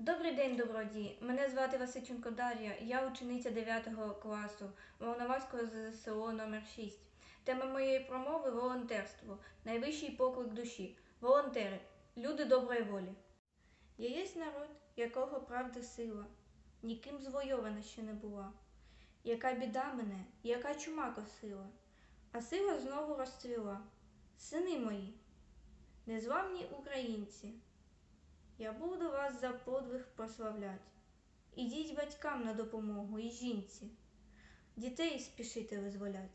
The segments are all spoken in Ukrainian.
Добрий день, добродії. Мене звати Васильченко Дар'я. Я учениця 9 класу Волноваського ЗСО номер 6 Тема моєї промови волонтерство. Найвищий поклик душі. Волонтери. Люди доброї волі. Я єсть народ, якого правда сила, ніким звойована ще не була. Яка біда мене, яка чума косила, а сила знову розцвіла. Сини мої, незламні українці. Я буду вас за подвиг прославлять. Ідіть батькам на допомогу і жінці. Дітей спішите визволять.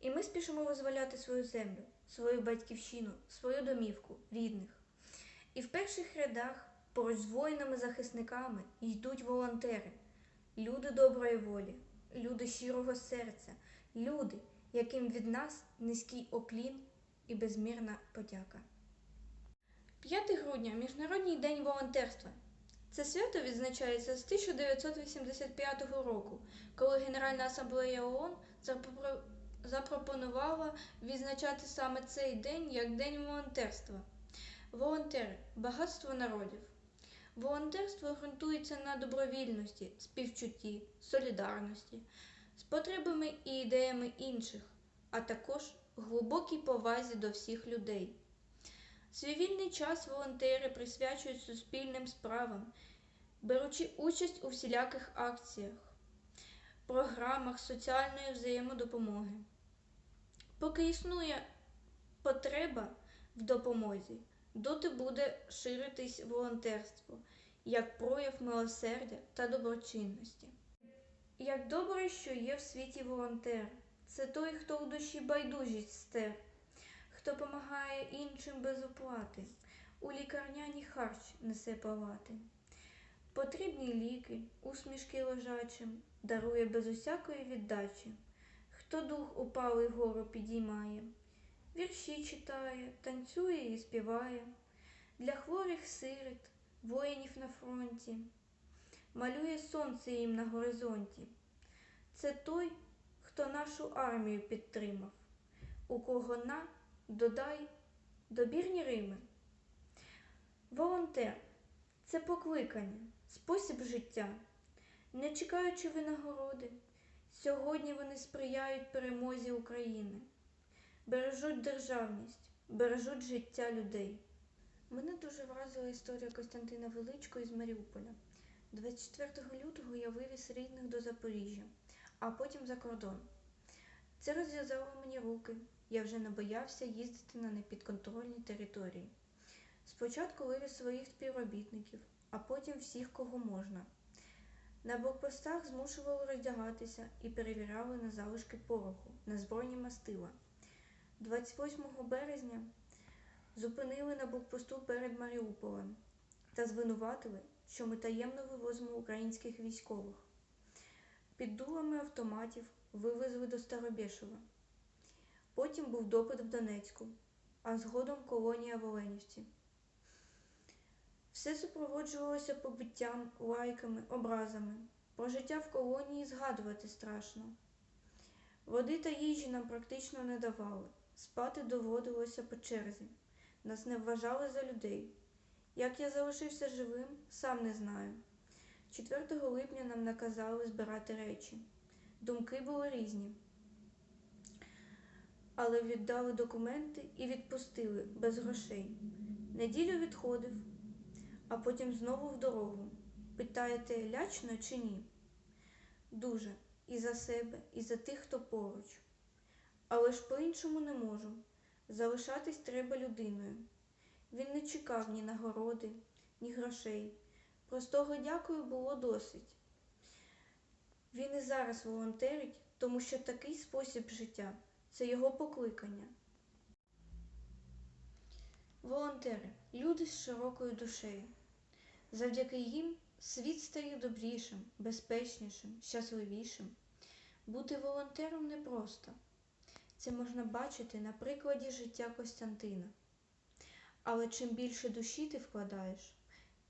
І ми спішимо визволяти свою землю, свою батьківщину, свою домівку, рідних. І в перших рядах поруч з воїнами-захисниками йдуть волонтери, люди доброї волі, люди щирого серця, люди, яким від нас низький оклін і безмірна подяка. 5 грудня Міжнародний день волонтерства. Це свято відзначається з 1985 року, коли Генеральна асамблея ООН запропонувала відзначати саме цей день як День волонтерства. Волонтери багатство народів. Волонтерство ґрунтується на добровільності, співчутті, солідарності, з потребами і ідеями інших, а також глибокій повазі до всіх людей. Свій вільний час волонтери присвячують суспільним справам, беручи участь у всіляких акціях, програмах соціальної взаємодопомоги. Поки існує потреба в допомозі, доти буде ширитись волонтерство як прояв милосердя та доброчинності. Як добре, що є в світі волонтер, це той, хто у душі байдужість стер хто помагає іншим без оплати, у лікарняні харч несе палати. Потрібні ліки, усмішки лежачим, дарує без усякої віддачі, хто дух упалий гору підіймає, вірші читає, танцює і співає, для хворих сирит, воїнів на фронті, малює сонце їм на горизонті. Це той, хто нашу армію підтримав, у кого на додай добірні рими. Волонтер це покликання, спосіб життя. Не чекаючи винагороди, сьогодні вони сприяють перемозі України, бережуть державність, бережуть життя людей. Мене дуже вразила історія Костянтина Величко із Маріуполя. 24 лютого я вивіз рідних до Запоріжжя, а потім за кордон. Це розв'язало мені руки, я вже не боявся їздити на непідконтрольні території. Спочатку вивіз своїх співробітників, а потім всіх, кого можна. На блокпостах змушували роздягатися і перевіряли на залишки пороху, на збройні мастила. 28 березня зупинили на блокпосту перед Маріуполем та звинуватили, що ми таємно вивозимо українських військових. Під дулами автоматів вивезли до Старобєшева. Потім був допит в Донецьку, а згодом колонія в Оленівці. Все супроводжувалося побиттям, лайками, образами. Про життя в колонії згадувати страшно. Води та їжі нам практично не давали. Спати доводилося по черзі. Нас не вважали за людей. Як я залишився живим, сам не знаю. 4 липня нам наказали збирати речі. Думки були різні але віддали документи і відпустили без грошей. Неділю відходив, а потім знову в дорогу. Питаєте, лячно чи ні? Дуже і за себе, і за тих, хто поруч. Але ж по-іншому не можу. Залишатись треба людиною. Він не чекав ні нагороди, ні грошей. Простого дякую було досить. Він і зараз волонтерить, тому що такий спосіб життя це його покликання. Волонтери люди з широкою душею. Завдяки їм світ стає добрішим, безпечнішим, щасливішим. Бути волонтером непросто. Це можна бачити на прикладі життя Костянтина. Але чим більше душі ти вкладаєш,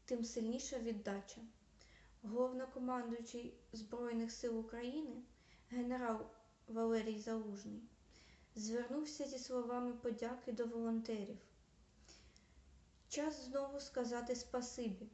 тим сильніша віддача. Головнокомандуючий Збройних сил України генерал Валерій Залужний звернувся зі словами подяки до волонтерів. Час знову сказати спасибі